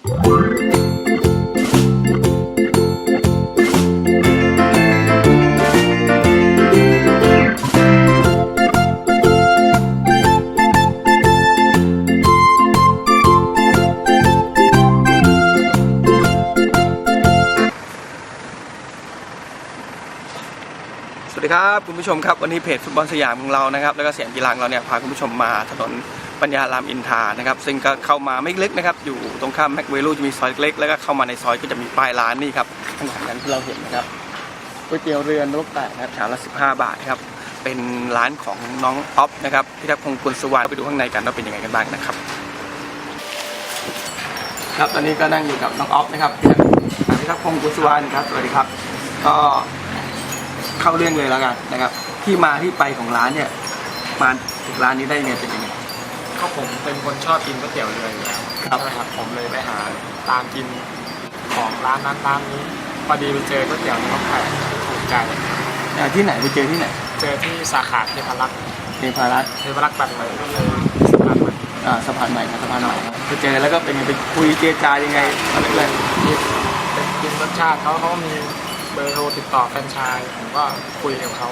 สวัสดีครับคุณผู้ชมครับวันนี้เพจฟุตบอลสยามของเรานะครับแล้วก็เสียงกีฬาของเราเนี่ยพาคุณผู้ชมมาถนน ปัญญารามอินทานะครับ ซึ่งก็เข้ามาไม่ลึกนะครับ อยู่ตรงข้ามแมคเวลูจะมีซอยเล็กๆแล้วก็เข้ามาในซอยก็จะมีป้ายร้านนี่ครับข้างหลังนั้นที่เราเห็นนะครับก๋วยเตี๋ยวเรือนลูกแตกนะครับชามละ15 บาทครับ เป็นร้านของน้องอ๊อฟนะครับพิทักษ์พงศ์กุลสวัสดิ์ไปดูข้างในกันว่าเป็นยังไงกันบ้างนะครับ ครับตอนนี้ก็นั่งอยู่กับน้องอ๊อฟนะครับพิทักษ์พงศ์กุลสวัสดิ์ครับสวัสดีครับ ก็เข้าเรื่องเลยแล้วกันนะครับ ที่มาที่ไปของร้านเนี่ยมาถึงร้านนี้ได้ยังไงเป็นยังไง ก็ผมเป็นคนชอบกินก๋วยเตี๋ยวเรืออยู่แล้วครับใช่ไหมครับผมเลยไปหาตามกินของร้านนั้นร้านนี้พอดีไปเจอก๋วยเตี๋ยวน้องไข่ถูกใจอ่าที่ไหนไปเจอที่ไหนเจอที่สาขาเทพรักษ์เทพารัตน์เทพรักษ์บันใหม่ก็เลยสมัครมาอ่าสะพานใหม่ครับสะพานใหม่ครับไปเจอแล้วก็เป็นไงไปคุยเจรจายังไงอะไรเลยกินเป็นกินรสชาติเขาเขามีเบอร์โทรติดต่อแฟรนไชส์ผมก็คุยกับเขา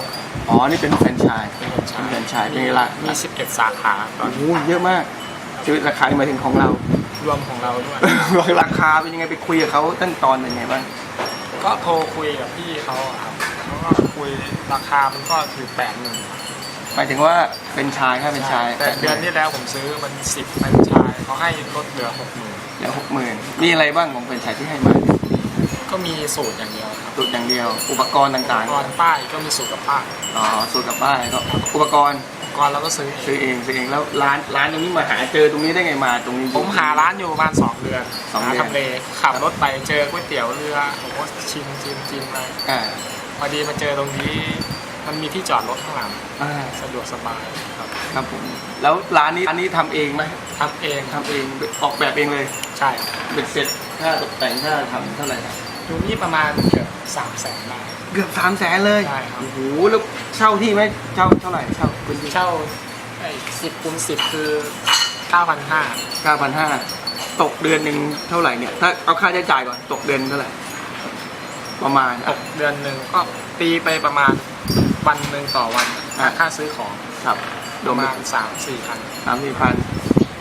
อ๋อ นี่เป็นแฟรนไชส์เป็นแฟรนไชเป็นส์แฟรนไชส์เป็นไงล่ะมี11 สาขาตอโอ้นโหเยอะมากชีวิตราคาหมายถึงของเรา รวมของเราด้วย ราคาเป็นยังไงไปคุยกับเขาตั้งตอนเป็นไงบ้าง ก็โทรคุยกับพี่เขาอะครับเขาก็คุยราคามันก็ถือแปดหนึ่งหมายถึงว่าเป็นชายค่าเป็นชายแต่เดือนที่แล้วผมซื้อมันสิบแฟรนไชส์เขาให้ลดเหลือหกหมื่น แล้วหกหมื่นมีอะไรบ้างของแฟรนไชส์ที่ให้มา ก็มีสูตรอย่างเดียวครับสูตรอย่างเดียว อุปกรณ์ต่างก่อนป้ายก็มีสูตรกับป้ายๆอ๋อสูตรกับป้ายก็อุปกรณ์ก่อนเราก็ซื้อเองซื้อเองซื้อเองแล้วร้านร้านตรงนี้มาหาเจอตรงนี้ได้ไงมาตรงนี้ ผมหาร้านอยู่ประมาณสองเดือนสองหาเดือน ทำเลขับรถไปเจอก๋วยเตี๋ยวเรือผมก็ชิมชิมชิมไปอ่าพอดีมาเจอตรงนี้ มันมีที่จอดรถข้างหลังอ่าสะดวกสบายครับครับผมแล้วร้านนี้ร้านนี้ทำเองไหมทำเองทำเองออกแบบเองเลยใช่เบ็ดเสร็จค่าตกแต่งค่าทำเท่าไหร่ครับ อยู่นี่ประมาณเกือบสามแสนบาท เกือบสามแสนเลยใช่ครับ โอ้โหแล้วเช่าที่ไหมเช่าเท่าไหร่เช่าคุณที่เช่าไอ้สิบคูณสิบคือเก้าพันห้าเก้าพันห้าตกเดือนหนึ่งเท่าไหร่เนี่ย ถ้าเอาค่าใช้จ่ายก่อนตกเดือนเท่าไหร่ ประมาณตอะ กเดือนหนึ่งก็ตีไปประมาณวันหนึ่งต่อวันอะ ค่าซื้อของครับประมาณสามสี่พันสามสี่พัน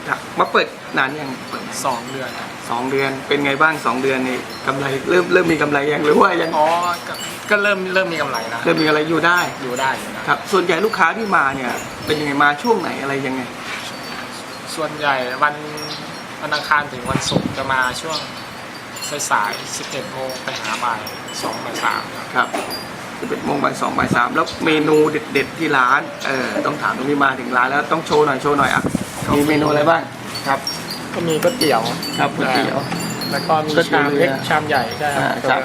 ครับมาเปิดนานยังเปิดสองเดือนครับสองเดือนเป็นไงบ้างสองเดือนนี่กำไรเริ่มเริ่มมีกำไรยังหรือว่ายังอ๋อก็ก็เริ่มเริ่มมีกำไรนะเริ่มมีอะไรอยู่ได้อยู่ได้อยู่นะครับส่วนใหญ่ลูกค้าที่มาเนี่ย เป็นยังไงมาช่วงไหนอะไรยังไง ส่วนใหญ่วันวันอังคารถึงวันศุกร์จะมาช่วงสายๆสิบเอ็ดโมงไปหาบ่ายสองบ่ายสามครับครับเป็นโมงบ่ายสองบ่ายสามแล้วเมนูเด็ด ๆ ที่ร้านเออต้องถามตรงนี้มาถึงร้านแล้วต้องโชว์หน่อยโชว์หน่อยอะ มีเมนูอะไรบ้างครับ ก็มีก๋วยเตี๋ยวครับก๋วยเตี๋ยว แล้วก็มีก๋วยเตี๋ยวชามเล็กเรือชามใหญ่ใช่คอ่ารับครับ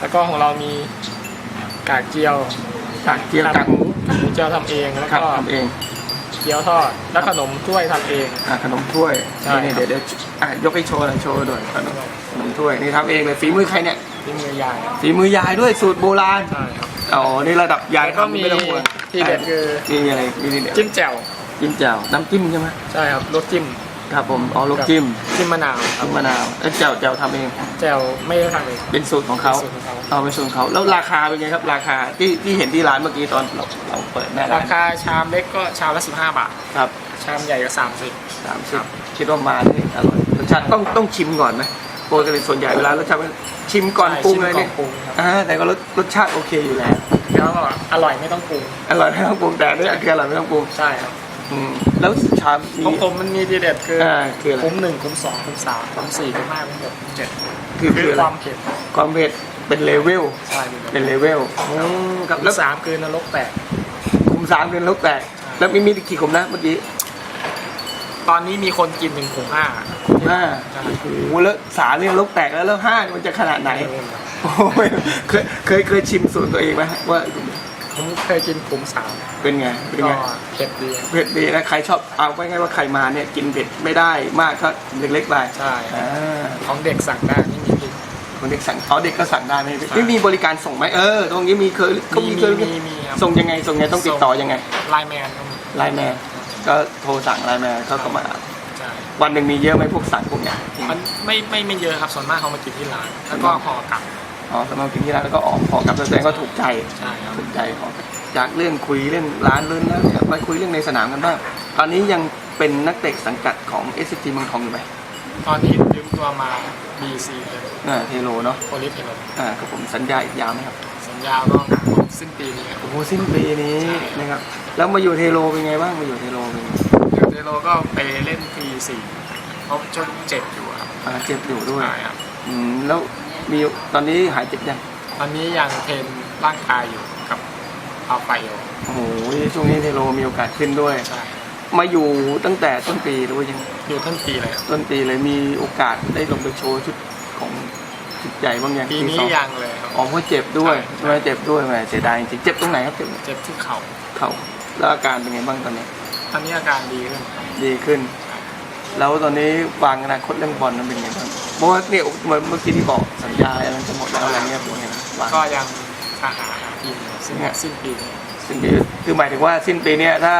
แล้วก็ของเรามีกากเจียวกากเจียวกากหมูกากหมูเจียวทำเองแล้วครับก็ทำเองเกี๊ยวทอดแล้วขนมถ้วยทำเองอะขนมถ้วยใช่นี่เดี๋ยวเดี๋ยวอะยกให้โชว์หน่อยโชว์หน่อยขนมขนมถ้วยนี่ทำเองเลยฝีมือใครเนี่ยที่มือยายฝีมือยายด้วยสูตรโบราณใช่ครับอ๋อนี่ระดับยายแล้วก็ทำมีไม่ต้องห่วงที่เด็ดคือมีอะไรมีที่เด็ดจิ้มแจ่ว จิ้มแจ่วน้ำจิ้มใช่ไหมใช่ครับรสจิ้มครับผมอ๋อลูกจิ้มจิ้มมะนาวครัจิ้บมมะนาวเอ้ยแจ่วแจ่วทำเองแจ่วไม่ได้ทำเองเป็นสูตรของเขาสูตรของเขาเอาเป็นสูตรของเขาแล้วราคาเป็นไงครับ ราคาที่ที่เห็นที่ร้านเมื่อกี้ตอนเราเราเปิดหน้าร้ารานคาชามเล็กก็ชามละ15บาท ครับชามใหญ่ก็30สามสิบคิดว่ามาได้อร่อยรสชาติต้องต้องชิมก่อนไหมปกติส่วนใหญ่เวลารสชาติชิมก่อนปรุงเลยเนี่ยชิมก่อนปรุงครับ อ่าแต่ก็รสรสชาติโอเคอยู่แล้วแล้วก็อร่อยไม่ต้องปรุงอร่อยไม่ต้องปรุงแต่เนี่ยคืออร่อยไม่ต้องปรุงใช่ครับ อืมแล้วชามมีของผมมันมีทีเด็ดคือออ่าคืออะไร คุ้มหนึ่งคุ้มสองคุ้มสามคุ้มสี่คุ้มห้าคุ้มหกคุ้มเจ็ดคือคืคือออะไรความเผ็ดความเผ็ดเป็นเลเวลใช่เป็นเลเวลอืมครับแล้แล้ววสามคือนรกแตกคุมสามเป็นลูกแตกแล้วมีมีกี่ขุมนะเมื่อกี้ตอนนี้มีคนกินถึงขุมห้าห้าใช่โอ้โหแล้วสามเนี่ยลูกแตกแล้วแล้วห้ามันจะขนาดไหน โอ้ยเคยเคยเคยชิมสูตรตัวเองไหมว่าผม เคยกินขุมสามเป็นไงเป็นก็ไงเผ็ดดีเผ็ดดีนะใครชอบเอาไว้ไงว่าใครมาเนี่ยกินเผ็ดไม่ได้มากก็เล็กๆไปใช่ อ่าของเด็กสั่งได้ไม่มีพริก คนเด็กสั่งอ๋อเด็กก็สั่งได้ไหมใช่ ไม่มีบริการส่งไหมเออตรงนี้มีเคยเขามีมีเคยมีมีครับส่งยังไงส่งยังไงต้องติดต่อยังไงไลน์แมนก็มีไลน์แมนก็โทรสั่งไลน์แมนเขาก็มาใช่วันหนึ่งมีเยอะไหมพวกสัตว์พวกเนี้ยมันไม่ไม่ไม่เยอะครับส่วนมากเขามากินที่ร้านแล้วก็ห่อกลับอ๋อสำหรับกินที่ร้านแล้วก็ออกพอกลับแสดงก็ถูกใจ ใช่ครับ ถูกใจออก จากเรื่องคุยเรื่องร้านเรื่องแล้วมาคุยเรื่องในสนามกันบ้างตอนนี้ยังเป็นนักเตะสังกัดของ s อ t เมืองทองอยู่ไหมตอนนี้ยืมตัวมา BC เลยอ่าเทโลเนาะโอลิฟเทโลอ่าครับผมสัญญาอีกยาวไหมครับ สัญญาก็หมดสิ้นปีนี้ครับโอ้โหสิ้นปีนี้นะครับแล้วมาอยู่เทโลเป็นไงบ้างมาอยู่เทโลเป็นไงเดี๋ยวเทโลก็ไปเล่นปีสี่เพราะจนเจ็บอยู่ครับอ่าเจ็บอยู่ด้วยใช่ครับอืมแล้วมีตอนนี้หายเจ็บยังตอนนี้ยังเทรนร่างกายอยู่กับ อัลไฟโอโอ้โหช่วงนี้เทโลมีโอกาสขึ้นด้วย ใช่มาอยู่ตั้งแต่ต้นปีหรือว่ายังอยู่ต้นปีเลยครับต้นปีเลยมีโอกาสได้ลงไปโชว์ชุดของชุดใหญ่บ้างยังปีนี้สองยังเลยครับ อ๋อเพราะเจ็บด้วยใช่ทำไมเจ็บด้วยแหมเสียดายจริงๆเจ็บตรงไหนครับเจ็บเจ็บที่เข่าเข่าแล้วอาการเป็นไงบ้างตอนนี้ ตอนนี้อาการดีขึ้นครับดีขึ้น แล้วตอนนี้วางอนาคตเรื่องบอลนั้นเป็นไงบ้างเพราะว่าเนี่ยเหมือนเมื่อกี้ที่บอกสัญญาอะไรจะหมดแล้วอะไรเงี้ยผมเห็นวางก็ยัง หาหาทีมอยู่สิ้นเนี่ย สิ้นปีนี้สิ้นปีคือหมายถึงว่าสิ้นปีเนี้ยถ้า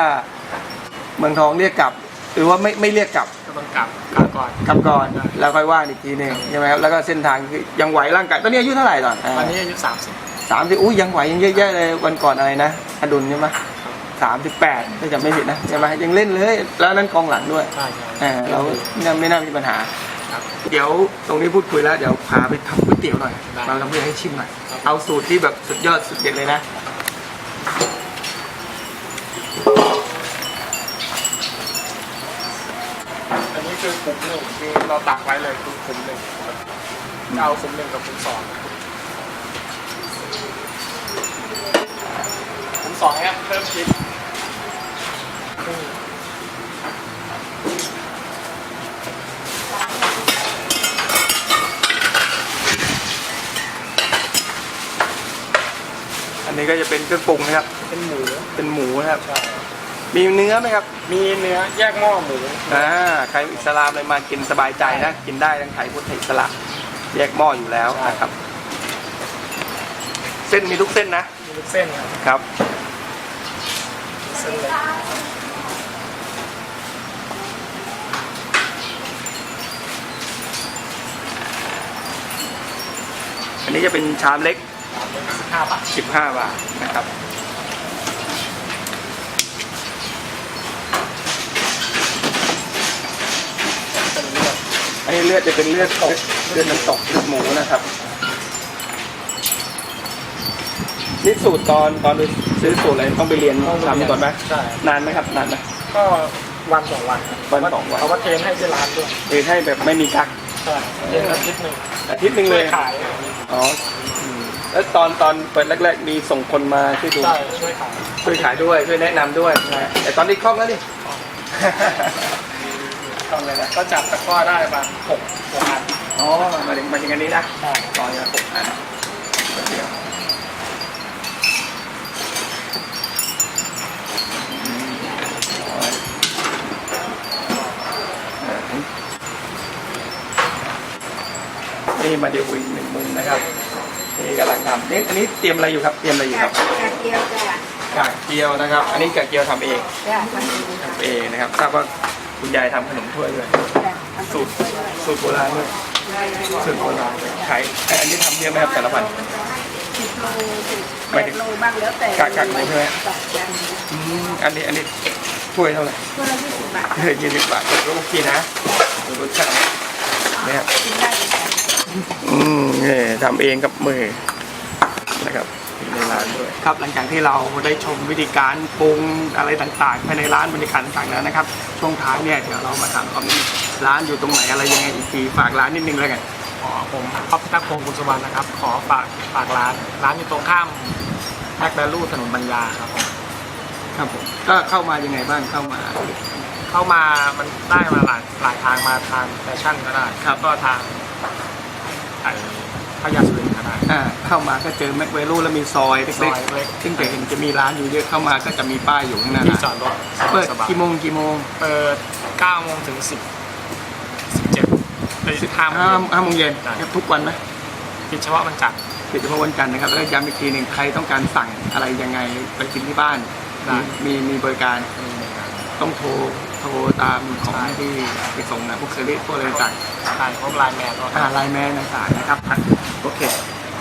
เมืองทองเรียกกลับ หรือว่าไม่ไม่เรียกกลับก็ต้องกลับกลับก่อนกลับก่อนใช่แล้วค่อยว่าอีกทีหนึ่งใช่ไหมครับแล้วก็เส้นทางคือยังไหวร่างกายตอนนี้อายุเท่าไหร่ตอนตอนนี้อายุสามสิบ สามสิบอุ้ยยังไหวยังเยอะแยะเลยวันก่อนอะไรนะอดุลใช่ไหมสามสิบแปดถ้าจำไม่ผิดนะใช่ไหมยังเล่นเลย แล้วนั่นกองหลังด้วยใช่ใช่เออเราเนี่ยไม่น่ามีปัญหา ครับ เดี๋ยวตรงนี้พูดคุยแล้วเดี๋ยวพาไปทำก๋วยเตี๋ยวหน่อยได้เราทำเพื่อให้ชิมหน่อยครับ เอาสูตรที่แบบสุดยอดสุดเด็ดเลยนะอันนี้คือคุมหนึ่งคือเราตักไว้เลยคือคุมหนึ่งจะเอาคุมหนึ่งกับคุมสองคุมสองเนี่ยเพิ่มชิ้นครึ่ง นนี้ก็จะเป็นเครื่องปรุงนะครับ เป็นหมูเป็นหมูนะครับใช่มีเนื้อไหมครับ มีเนื้อแยกหม้อหมูอ่าใครอิสลามเลยมากินสบายใจนะ กินได้ทั้งไทยพุทธอิสลามแยกหม้ออยู่แล้วนะครับ เส้นมีทุกเส้นนะ มีลูกเส้นครับครับ เส้นเล็กอันนี้จะเป็นชามเล็ก สิบห้าบาท15บาทนะครับเป็นเลือดอันนี้เลือดจะเป็นเลือดตกเลือดน้ำตกเลือดหมูนะครับนี่สูตรตอนตอนไปซื้อสูตรอะไรต้องไปเรียนทำก่อนไหมใช่นานไหมครับนานไหมก็วันสองวันครับวันสองวันเขาว่าเทรนให้ที่ร้านด้วยเรียนให้แบบไม่มีกักใช่เทรนอาทิตย์หนึ่งอาทิตย์หนึ่งช่เลวยยขายอ๋ออืม แล้วตอนตอนเปิดแรก ๆ มีส่งคนมาช่วยดูใช่ช่วยขายช่วยขายด้วยช่วยแนะนำด้วยนะแต่ตอนนี้คล่องแล้วนี่คล่องเลยนะก็จับตะกร้อได้ประมาณหกหกอันอ๋อมาถึงมาถึงอันนี้นะใช่ตอนนี้หกอันเดียวอืมร้อยนี่มาเดี๋ยวอีกหนึ่งมุมนะครับนี่ กำลังทำนี่อันนี้เตรียมอะไรอยู่ครับ เตรียมอะไรอยู่ครับกระเทียมจ้ะกากเกียวนะครับ อันนี้กากเกียวทำเองจ้ะทำเองทำเองนะครับ ทราบว่าคุณยายทำขนมถ้วยด้วย จ้ะสูตรสูตรโบราณด้วยสูตรโบราณขายอันนี้ทำเยอะไหมครับแต่ละวัน สิบโลสิบแปดโลบ้างแล้วแต่กะกะหมูใช่ไหมกะกันอืมอันนี้อันนี้ถ้วยเท่าไหร่ตัวละยี่สิบบาทเออยี่สิบบาทก็โอเคนะรสชาติเนี่ยกินได้เลยจ้ะอืมนี่ทำเองกับมือ นะครับในร้านด้วย ครับหลังจากที่เราได้ชมวิธีการปรุงอะไรต่างๆภายในร้านบรรยากาศต่างๆแล้วนะครับ ช่วงท้ายเนี่ยเดี๋ยวเรามาถามความรู้ร้านอยู่ตรงไหนอะไรยังไงอีกทีฝากร้านนิดนึงแล้วกันขอผมพับพิทักษ์พงศ์กุลสุวรรณนะครับ ขอฝากฝากร้าน ร้านอยู่ตรงข้ามแมคแวลูถนนบรรยาครับผมครับผมก็เข้ามายังไงบ้างเข้ามาเข้ามามันได้มาหลายหลายทางมาทางแฟชั่นก็ได้ครับก็ทางไอ้ พญาสุรินทร์ก็ได้ อ่าเข้ามาก็เจอแมคเวลูแล้วมีซอยซเล็อกยเล็ก ๆซึ่งจะเห็นจะมีร้านอยู่เยอะเข้ามาก็จะมีป้ายอยู่ข้างหน้าที่จอดรถสะดวเปิกดสบายกี่โมงกี่โมงเปิด9โมงถึง 10 17ไป15โมงห้าเย็น ห้าโมงเย็นใช่ ครับทุกวันไหมปิดเฉพาะวันจันทร์ปิดเฉพาะวันจันทร์นะครับแล้วก็ย้ำอีกทีหนึ่งใครต้องการสั่งอะไรยังไงไปกินที่บ้านได้มีมีมีบริการมีในงานต้องโทร โทรตามของที่ไปส่งนะพวกเซอร์วิสพวกอะไรต่างใช่พวกไลน์แมนก็ๆอ่าไลน์แมนต่างๆนะครับอะโอเค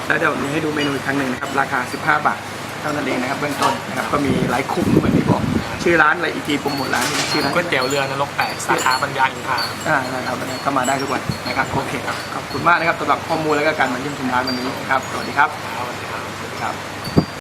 แล้วเดี๋ยวนี้ให้ดูเมนูอีกครั้งหนึ่งนะครับ ราคา 15 บาทเท่านั้นเองนะครับเบื้องต้นนะครับก็มีหลายคุ้มเหมือนที่บอก ชื่อร้านอะไรอีกทีโปรโมทร้านนี่ชื่อร้านก๋วยเตี๋ยวเรือนรกแตกสาขาปัญญาอินทราอ่านะครับก็มาได้ทุกวันนะครับโอเคครับขอบคุณมากนะครับสำหรับข้อมูลและก็การมาเยี่ยมชมร้านวันนี้นะครับสวัสดีครับครับครับ